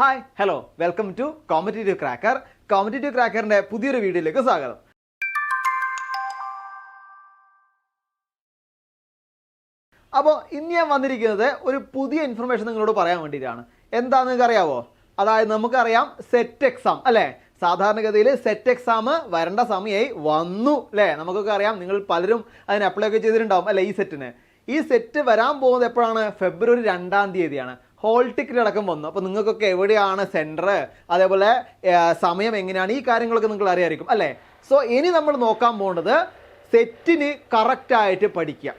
Hi hello welcome to competitive cracker competitive ക്രാക്കറിന്റെ പുതിയൊരു വീഡിയോയിലേക്ക് സ്വാഗതം. അപ്പോൾ ഇന്ന് ഞാൻ വന്നിരിക്കുന്നത് ഒരു പുതിയ ഇൻഫർമേഷൻ നിങ്ങളോട് പറയാൻ വേണ്ടിയിട്ടാണ്. എന്താണെന്ന് നിങ്ങൾക്ക് അറിയാവോ അതായത് നമുക്കറിയാം സെറ്റ് എക്സാം അല്ലേ? സാധാരണഗതിയിൽ സെറ്റ് എക്സാം വരേണ്ട സമയമായി വന്നു അല്ലേ? നമുക്കൊക്കെ അറിയാം നിങ്ങൾ പലരും അതിന് അപ്ലൈ ഒക്കെ ചെയ്തിട്ടുണ്ടാവും അല്ലേ ഈ സെറ്റിന് ഈ സെറ്റ് വരാൻ പോകുന്നത് എപ്പോഴാണ്? ഫെബ്രുവരി രണ്ടാം തീയതിയാണ്. ഹോൾ ടിക്കറ്റ് അടക്കം വന്നു. അപ്പോൾ നിങ്ങൾക്കൊക്കെ എവിടെയാണ് സെന്റർ അതേപോലെ സമയം എങ്ങനെയാണ്? ഈ കാര്യങ്ങളൊക്കെ നിങ്ങൾ അറിയായിരിക്കും അല്ലേ? സോ ഇനി നമ്മൾ നോക്കാൻ പോകേണ്ടത് സെറ്റിന് കറക്റ്റായിട്ട് പഠിക്കാം.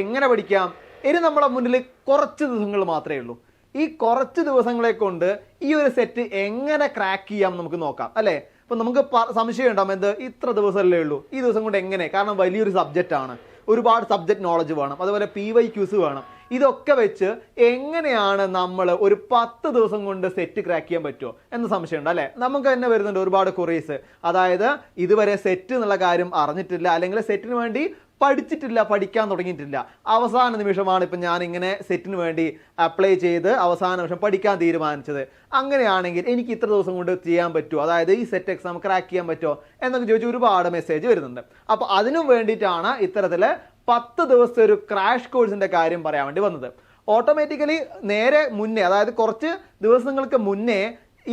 എങ്ങനെ പഠിക്കാം? ഇനി നമ്മുടെ മുന്നിൽ കുറച്ച് ദിവസങ്ങൾ മാത്രമേ ഉള്ളൂ. ഈ കുറച്ച് ദിവസങ്ങളെ കൊണ്ട് ഈ ഒരു സെറ്റ് എങ്ങനെ ക്രാക്ക് ചെയ്യാം നമുക്ക് നോക്കാം അല്ലേ? അപ്പം നമുക്ക് സംശയം ഉണ്ടാവും എന്ത്? ഇത്ര ദിവസമല്ലേ ഉള്ളൂ. ഈ ദിവസം കൊണ്ട് എങ്ങനെ? കാരണം വലിയൊരു സബ്ജക്റ്റ് ആണ്. ഒരുപാട് സബ്ജക്ട് നോളജ് വേണം. അതുപോലെ പി വൈ ക്യൂസ് വേണം. ഇതൊക്കെ വെച്ച് എങ്ങനെയാണ് നമ്മൾ ഒരു പത്ത് ദിവസം കൊണ്ട് സെറ്റ് ക്രാക്ക് ചെയ്യാൻ പറ്റുമോ എന്ന സംശയമുണ്ട് അല്ലേ? നമുക്ക് തന്നെ വരുന്നുണ്ട് ഒരുപാട് കുറീസ് അതായത് ഇതുവരെ സെറ്റ് എന്നുള്ള കാര്യം അറിഞ്ഞിട്ടില്ല. അല്ലെങ്കിൽ സെറ്റിന് വേണ്ടി പഠിച്ചിട്ടില്ല പഠിക്കാൻ തുടങ്ങിയിട്ടില്ല. അവസാന നിമിഷമാണ് ഇപ്പം ഞാനിങ്ങനെ സെറ്റിന് വേണ്ടി അപ്ലൈ ചെയ്ത് അവസാന നിമിഷം പഠിക്കാൻ തീരുമാനിച്ചത്. അങ്ങനെയാണെങ്കിൽ എനിക്ക് ഇത്ര ദിവസം കൊണ്ട് ചെയ്യാൻ പറ്റുമോ? അതായത് ഈ സെറ്റ് എക്സാം ക്രാക്ക് ചെയ്യാൻ പറ്റുമോ? എന്നൊക്കെ ചോദിച്ച് ഒരുപാട് മെസ്സേജ് വരുന്നുണ്ട്. അപ്പോൾ അതിനും വേണ്ടിയിട്ടാണ് ഇത്തരത്തിൽ പത്ത് ദിവസത്തെ ഒരു ക്രാഷ് കോഴ്സിന്റെ കാര്യം പറയാൻ വേണ്ടി വന്നത്. ഓട്ടോമാറ്റിക്കലി നേരെ മുന്നേ അതായത് കുറച്ച് ദിവസങ്ങൾക്ക് മുന്നേ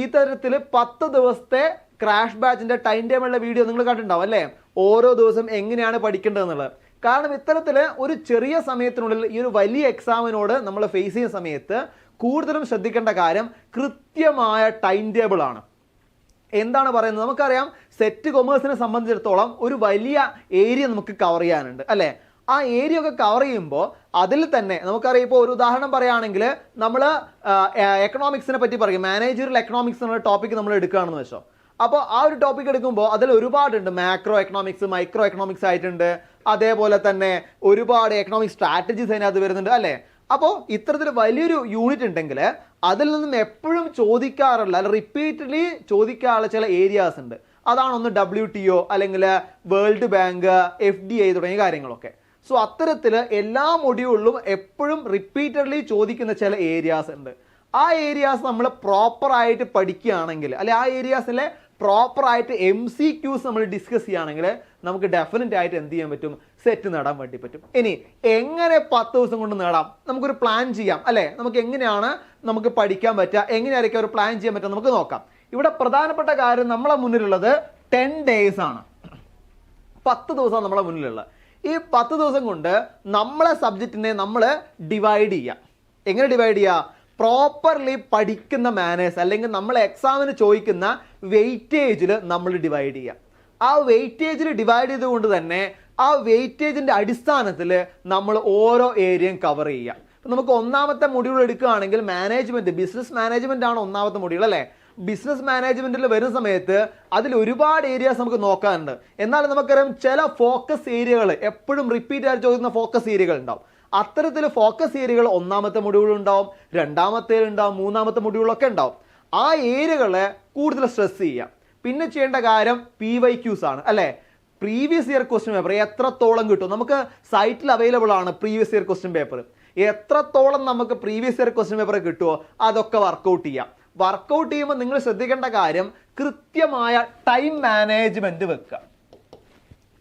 ഈ തരത്തിൽ പത്ത് ദിവസത്തെ ക്രാഷ് ബാച്ചിന്റെ ടൈം ടേബിളിലെ വീഡിയോ നിങ്ങൾ കണ്ടിട്ടുണ്ടാവും അല്ലേ? ഓരോ ദിവസം എങ്ങനെയാണ് പഠിക്കേണ്ടതെന്നുള്ളത്. കാരണം ഇത്തരത്തിൽ ഒരു ചെറിയ സമയത്തിനുള്ളിൽ ഈ ഒരു വലിയ എക്സാമിനോട് നമ്മൾ ഫേസ് ചെയ്യുന്ന സമയത്ത് കൂടുതലും ശ്രദ്ധിക്കേണ്ട കാര്യം കൃത്യമായ ടൈം ടേബിൾ ആണ്. എന്താണ് പറയുന്നത്? നമുക്കറിയാം സെറ്റ് കൊമേഴ്സിനെ സംബന്ധിച്ചിടത്തോളം ഒരു വലിയ ഏരിയ നമുക്ക് കവർ ചെയ്യാനുണ്ട് അല്ലേ? ആ ഏരിയ ഒക്കെ കവർ ചെയ്യുമ്പോൾ അതിൽ തന്നെ നമുക്കറിയാം ഇപ്പോൾ ഒരു ഉദാഹരണം പറയുകയാണെങ്കിൽ നമ്മൾ എക്കണോമിക്സിനെ പറ്റി പറയും. മാനേജറിൽ എക്കണോമിക്സ് എന്നുള്ള ടോപ്പിക് നമ്മൾ എടുക്കുകയാണെന്ന് വെച്ചോ. അപ്പോൾ ആ ഒരു ടോപ്പിക് എടുക്കുമ്പോൾ അതിൽ ഒരുപാടുണ്ട്. മാക്രോ എക്കണോമിക്സ് മൈക്രോ എക്കണോമിക്സ് ആയിട്ടുണ്ട്. അതേപോലെ തന്നെ ഒരുപാട് എക്കണോമിക് സ്ട്രാറ്റജീസ് അതിനകത്ത് വരുന്നുണ്ട് അല്ലേ? അപ്പോൾ ഇത്തരത്തിൽ വലിയൊരു യൂണിറ്റ് ഉണ്ടെങ്കിൽ അതിൽ നിന്നും എപ്പോഴും ചോദിക്കാറുള്ള അല്ല റിപ്പീറ്റഡ്ലി ചോദിക്കാറുള്ള ചില ഏരിയാസ് ഉണ്ട്. അതാണ് ഒന്ന് ഡബ്ല്യു ടി ഒ അല്ലെങ്കിൽ world bank F D I തുടങ്ങിയ കാര്യങ്ങളൊക്കെ. സോ അത്തരത്തിൽ എല്ലാ മൊഡ്യൂളിലും എപ്പോഴും റിപ്പീറ്റഡ്ലി ചോദിക്കുന്ന ചില ഏരിയാസ് ഉണ്ട്. ആ ഏരിയാസ് നമ്മൾ പ്രോപ്പറായിട്ട് പഠിക്കുകയാണെങ്കിൽ അല്ലെ ആ ഏരിയാസിലെ പ്രോപ്പർ ആയിട്ട് എം സി ക്യൂസ് നമ്മൾ ഡിസ്കസ് ചെയ്യുകയാണെങ്കിൽ നമുക്ക് ഡെഫിനറ്റ് ആയിട്ട് എന്ത് ചെയ്യാൻ പറ്റും? സെറ്റ് നേടാൻ വേണ്ടി പറ്റും. ഇനി എങ്ങനെ പത്ത് ദിവസം കൊണ്ട് നേടാം? നമുക്കൊരു പ്ലാൻ ചെയ്യാം അല്ലേ? നമുക്ക് എങ്ങനെയാണ് നമുക്ക് പഠിക്കാൻ പറ്റുക? എങ്ങനെയായിരിക്കും ഒരു പ്ലാൻ ചെയ്യാൻ പറ്റുക? നമുക്ക് നോക്കാം. ഇവിടെ പ്രധാനപ്പെട്ട കാര്യം നമ്മളെ മുന്നിലുള്ളത് ടെൻ ഡേയ്സ് ആണ്. പത്ത് ദിവസമാണ് നമ്മളെ മുന്നിലുള്ളത്. ഈ പത്ത് ദിവസം കൊണ്ട് നമ്മളെ സബ്ജക്റ്റിനെ നമ്മൾ ഡിവൈഡ് ചെയ്യാം. എങ്ങനെ ഡിവൈഡ് ചെയ്യുക പ്രോപ്പർലി പഠിക്കുന്ന മാനേഴ്സ് അല്ലെങ്കിൽ നമ്മൾ എക്സാമിന് ചോദിക്കുന്ന വെയിറ്റേജിൽ നമ്മൾ ഡിവൈഡ് ചെയ്യുക ആ വെയിറ്റേജിൽ ഡിവൈഡ് ചെയ്തുകൊണ്ട് തന്നെ ആ വെയിറ്റേജിന്റെ അടിസ്ഥാനത്തിൽ നമ്മൾ ഓരോ ഏരിയയും കവർ ചെയ്യുക ഇപ്പം നമുക്ക് ഒന്നാമത്തെ മൊഡ്യൂൾ എടുക്കുകയാണെങ്കിൽ മാനേജ്മെന്റ് ബിസിനസ് മാനേജ്മെന്റ് ആണ് ഒന്നാമത്തെ മൊഡ്യൂൾ അല്ലേ? ബിസിനസ് മാനേജ്മെന്റിൽ വരുന്ന സമയത്ത് അതിൽ ഒരുപാട് ഏരിയാസ് നമുക്ക് നോക്കാനുണ്ട്. എന്നാൽ നമുക്കറിയാം ചില ഫോക്കസ് ഏരിയകൾ എപ്പോഴും റിപ്പീറ്റ് ആയിട്ട് ചോദിക്കുന്ന ഫോക്കസ് ഏരിയകൾ ഉണ്ടാവും. അത്തരത്തിൽ ഫോക്കസ് ഏരിയകൾ ഒന്നാമത്തെ മൊഡ്യൂൾ ഉണ്ടാവും രണ്ടാമത്തെ ഉണ്ടാവും മൂന്നാമത്തെ മൊഡ്യൂളൊക്കെ ഉണ്ടാവും. ആ ഏരിയകളെ കൂടുതൽ സ്ട്രെസ് ചെയ്യാം. പിന്നെ ചെയ്യേണ്ട കാര്യം പി വൈ ക്യൂസ് ആണ്. അല്ലേ? പ്രീവിയസ് ഇയർ ക്വസ്റ്റ്യൻ പേപ്പർ എത്രത്തോളം കിട്ടും? നമുക്ക് സൈറ്റിൽ അവൈലബിൾ ആണ് പ്രീവിയസ് ഇയർ ക്വസ്റ്റ്യൻ പേപ്പർ എത്രത്തോളം നമുക്ക് പ്രീവിയസ് ഇയർ ക്വസ്റ്റ്യൻ പേപ്പർ കിട്ടുമോ അതൊക്കെ വർക്കൗട്ട് ചെയ്യാം. വർക്കൗട്ട് ചെയ്യുമ്പോൾ നിങ്ങൾ ശ്രദ്ധിക്കേണ്ട കാര്യം കൃത്യമായ ടൈം മാനേജ്മെന്റ് വെക്കുക.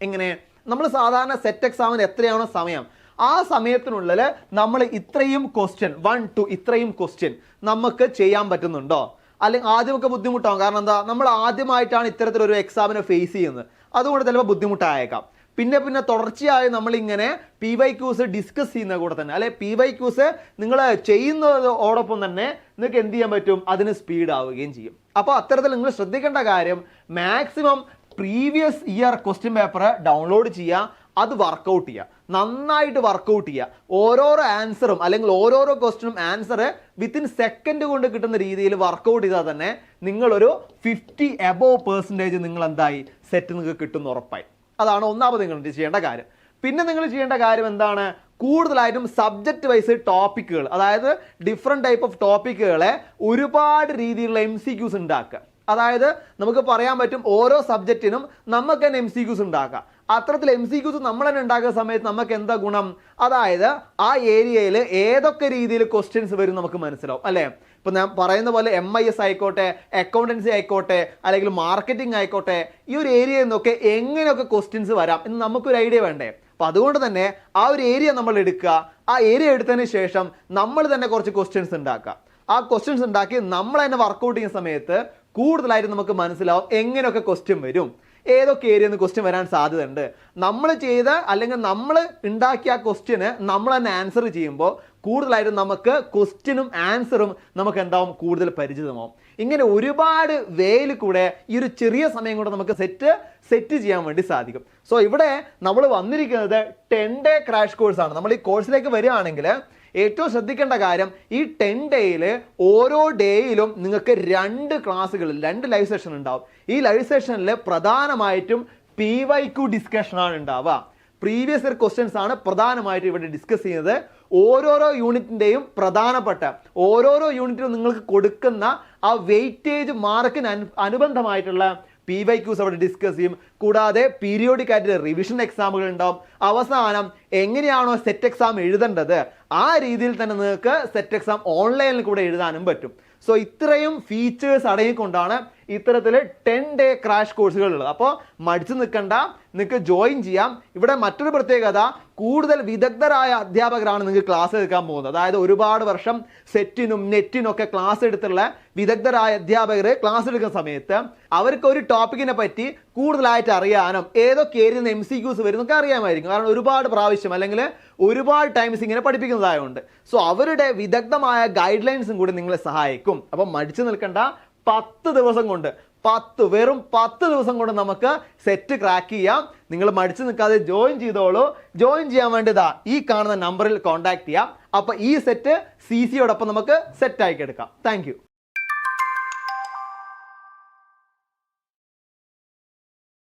എങ്ങനെ? നമ്മൾ സാധാരണ സെറ്റ് എക്സാമിന് എത്രയാണോ സമയം? ആ സമയത്തിനുള്ളിൽ നമ്മൾ ഇത്രയും ക്വസ്റ്റ്യൻ വൺ ടു ഇത്രയും ക്വസ്റ്റ്യൻ നമുക്ക് ചെയ്യാൻ പറ്റുന്നുണ്ടോ? അല്ലെങ്കിൽ ആദ്യമൊക്കെ ബുദ്ധിമുട്ടാവും. കാരണം എന്താ? നമ്മൾ ആദ്യമായിട്ടാണ് ഇത്തരത്തിലൊരു എക്സാമിനെ ഫേസ് ചെയ്യുന്നത്. അതുകൊണ്ട് ചിലപ്പോൾ ബുദ്ധിമുട്ടായേക്കാം. പിന്നെ പിന്നെ തുടർച്ചയായി നമ്മളിങ്ങനെ പി വൈ ക്യൂസ് ഡിസ്കസ് ചെയ്യുന്ന കൂടെ തന്നെ. അല്ലെ പി വൈ ക്യൂസ് നിങ്ങൾ ചെയ്യുന്നതോടൊപ്പം തന്നെ നിങ്ങൾക്ക് എന്ത് ചെയ്യാൻ പറ്റും? അതിന് സ്പീഡ് ആവുകയും ചെയ്യും. അപ്പോൾ അത്തരത്തിൽ നിങ്ങൾ ശ്രദ്ധിക്കേണ്ട കാര്യം maximum previous year question paper download ചെയ്യുക. അത് വർക്കൗട്ട് ചെയ്യുക നന്നായിട്ട് വർക്കൗട്ട് ചെയ്യുക ഓരോരോ ആൻസറും അല്ലെങ്കിൽ ഓരോരോ ക്വസ്റ്റിനും ആൻസർ വിത്തിൻ സെക്കൻഡ് കൊണ്ട് കിട്ടുന്ന രീതിയിൽ വർക്കൗട്ട് ചെയ്താൽ തന്നെ നിങ്ങളൊരു ഫിഫ്റ്റി എബോവ് പെർസെന്റേജ് നിങ്ങൾ എന്തായി സെറ്റ് നിങ്ങൾക്ക് കിട്ടുന്ന ഉറപ്പായി. അതാണ് ഒന്നാമത് നിങ്ങൾ ചെയ്യേണ്ട കാര്യം. പിന്നെ നിങ്ങൾ ചെയ്യേണ്ട കാര്യം എന്താണ്? കൂടുതലായിട്ടും സബ്ജക്റ്റ് വൈസ് ടോപ്പിക്കുകൾ അതായത് ഡിഫറെന്റ് ടൈപ്പ് ഓഫ് ടോപ്പിക്കുകളെ ഒരുപാട് രീതിയിലുള്ള എം സി ക്യൂസ് ഉണ്ടാക്കുക. അതായത് നമുക്ക് പറയാൻ പറ്റും ഓരോ സബ്ജക്റ്റിനും നമുക്ക് തന്നെ എം സി ക്യൂസ് ഉണ്ടാക്കാം. അത്തരത്തിൽ എം സി ക്യൂസ് നമ്മൾ തന്നെ ഉണ്ടാക്കുന്ന സമയത്ത് നമുക്ക് എന്താ ഗുണം? അതായത് ആ ഏരിയയിൽ ഏതൊക്കെ രീതിയിൽ ക്വസ്റ്റ്യൻസ് വരും നമുക്ക് മനസ്സിലാവും അല്ലേ? ഇപ്പം ഞാൻ പറയുന്ന പോലെ എം ഐ എസ് ആയിക്കോട്ടെ അക്കൗണ്ടൻസി ആയിക്കോട്ടെ അല്ലെങ്കിൽ മാർക്കറ്റിംഗ് ആയിക്കോട്ടെ ഈ ഒരു ഏരിയയിൽ നിന്നൊക്കെ എങ്ങനെയൊക്കെ ക്വസ്റ്റ്യൻസ് വരാം എന്ന് നമുക്കൊരു ഐഡിയ വേണ്ടേ? അപ്പം അതുകൊണ്ട് തന്നെ ആ ഒരു ഏരിയ നമ്മൾ എടുക്കുക. ആ ഏരിയ എടുത്തതിന് ശേഷം നമ്മൾ തന്നെ കുറച്ച് ക്വസ്റ്റ്യൻസ് ഉണ്ടാക്കുക. ആ ക്വസ്റ്റ്യൻസ് ഉണ്ടാക്കി നമ്മൾ തന്നെ വർക്കൗട്ട് ചെയ്യുന്ന സമയത്ത് കൂടുതലായിട്ട് നമുക്ക് മനസ്സിലാവും എങ്ങനെയൊക്കെ ക്വസ്റ്റ്യൻ വരും. ഏതൊക്കെ ഏരിയ നിന്ന് ക്വസ്റ്റ്യൻ വരാൻ സാധ്യതയുണ്ട്. നമ്മൾ ചെയ്ത അല്ലെങ്കിൽ നമ്മൾ ഉണ്ടാക്കിയ ആ ക്വസ്റ്റ്യന് നമ്മൾ തന്നെ ആൻസർ ചെയ്യുമ്പോൾ കൂടുതലായിട്ടും നമുക്ക് ക്വസ്റ്റ്യനും ആൻസറും നമുക്ക് എന്താവും? കൂടുതൽ പരിചിതമാവും. ഇങ്ങനെ ഒരുപാട് വേയിൽ കൂടെ ഈ ഒരു ചെറിയ സമയം കൊണ്ട് നമുക്ക് സെറ്റ് സെറ്റ് ചെയ്യാൻ വേണ്ടി സാധിക്കും. സോ ഇവിടെ നമ്മൾ വന്നിരിക്കുന്നത് ടെൻ ഡേ ക്രാഷ് കോഴ്സാണ് നമ്മൾ ഈ കോഴ്സിലേക്ക് വരികയാണെങ്കിൽ ഏറ്റവും ശ്രദ്ധിക്കേണ്ട കാര്യം ഈ ടെൻ ഡേയിൽ ഓരോ ഡേയിലും നിങ്ങൾക്ക് രണ്ട് ക്ലാസ്സുകൾ രണ്ട് ലൈവ് സെഷൻ ഉണ്ടാവും. ഈ ലൈവ് സെഷനിൽ പ്രധാനമായിട്ടും പി വൈ ക്യു ഡിസ്കഷനാണ് ഉണ്ടാവുക. പ്രീവിയസ് ഇയർ ക്വസ്റ്റ്യൻസ് ആണ് പ്രധാനമായിട്ടും ഇവിടെ ഡിസ്കസ് ചെയ്യുന്നത്. ഓരോരോ യൂണിറ്റിന്റെയും പ്രധാനപ്പെട്ട ഓരോരോ യൂണിറ്റിനും നിങ്ങൾക്ക് കൊടുക്കുന്ന ആ വെയിറ്റേജ് മാർക്കിന് അനു അനുബന്ധമായിട്ടുള്ള പി വൈ ക്യൂസ് അവിടെ ഡിസ്കസ് ചെയ്യും. കൂടാതെ പീരിയോഡിക് ആയിട്ട് റിവിഷൻ എക്സാമുകൾ ഉണ്ടാവും. അവസാനം എങ്ങനെയാണോ സെറ്റ് എക്സാം എഴുതേണ്ടത് ആ രീതിയിൽ തന്നെ നിങ്ങൾക്ക് സെറ്റ് എക്സാം ഓൺലൈനിൽ കൂടെ എഴുതാനും പറ്റും. സോ ഇത്രയും ഫീച്ചേഴ്സ് അടങ്ങിക്കൊണ്ടാണ് ഇത്തരത്തിൽ ടെൻ ഡേ ക്രാഷ് കോഴ്സുകൾ ഉള്ളത്. അപ്പോൾ മടിച്ചു നിൽക്കണ്ട. നിങ്ങൾക്ക് ജോയിൻ ചെയ്യാം. ഇവിടെ മറ്റൊരു പ്രത്യേകത കൂടുതൽ വിദഗ്ധരായ അധ്യാപകരാണ് നിങ്ങൾക്ക് ക്ലാസ് എടുക്കാൻ പോകുന്നത്. അതായത് ഒരുപാട് വർഷം സെറ്റിനും നെറ്റിനൊക്കെ ക്ലാസ് എടുത്തുള്ള വിദഗ്ധരായ അധ്യാപകർ ക്ലാസ് എടുക്കുന്ന സമയത്ത് അവർക്ക് ഒരു ടോപ്പിക്കിനെ പറ്റി കൂടുതലായിട്ട് അറിയാനും ഏതൊക്കെ ഏരിയ എം സി ക്യൂസ് വരുന്നൊക്കെ അറിയാമായിരിക്കും. കാരണം ഒരുപാട് പ്രാവശ്യം അല്ലെങ്കിൽ ഒരുപാട് ടൈംസ് ഇങ്ങനെ പഠിപ്പിക്കുന്നതായതുകൊണ്ട് സോ അവരുടെ വിദഗ്ധമായ ഗൈഡ് ലൈൻസും കൂടി നിങ്ങളെ സഹായിക്കും. അപ്പം മടിച്ചു നിൽക്കേണ്ട പത്ത് ദിവസം കൊണ്ട് പത്ത് വെറും പത്ത് ദിവസം കൊണ്ട് നമുക്ക് സെറ്റ് ക്രാക്ക് ചെയ്യാം. നിങ്ങൾ മടിച്ചു നിൽക്കാതെ ജോയിൻ ചെയ്തോളൂ. ജോയിൻ ചെയ്യാൻ വേണ്ടിയതാ ഈ കാണുന്ന നമ്പറിൽ കോൺടാക്ട് ചെയ്യാം. അപ്പോൾ ഈ സെറ്റ് സി സിയോടൊപ്പം നമുക്ക് സെറ്റ് ആക്കി എടുക്കാം താങ്ക്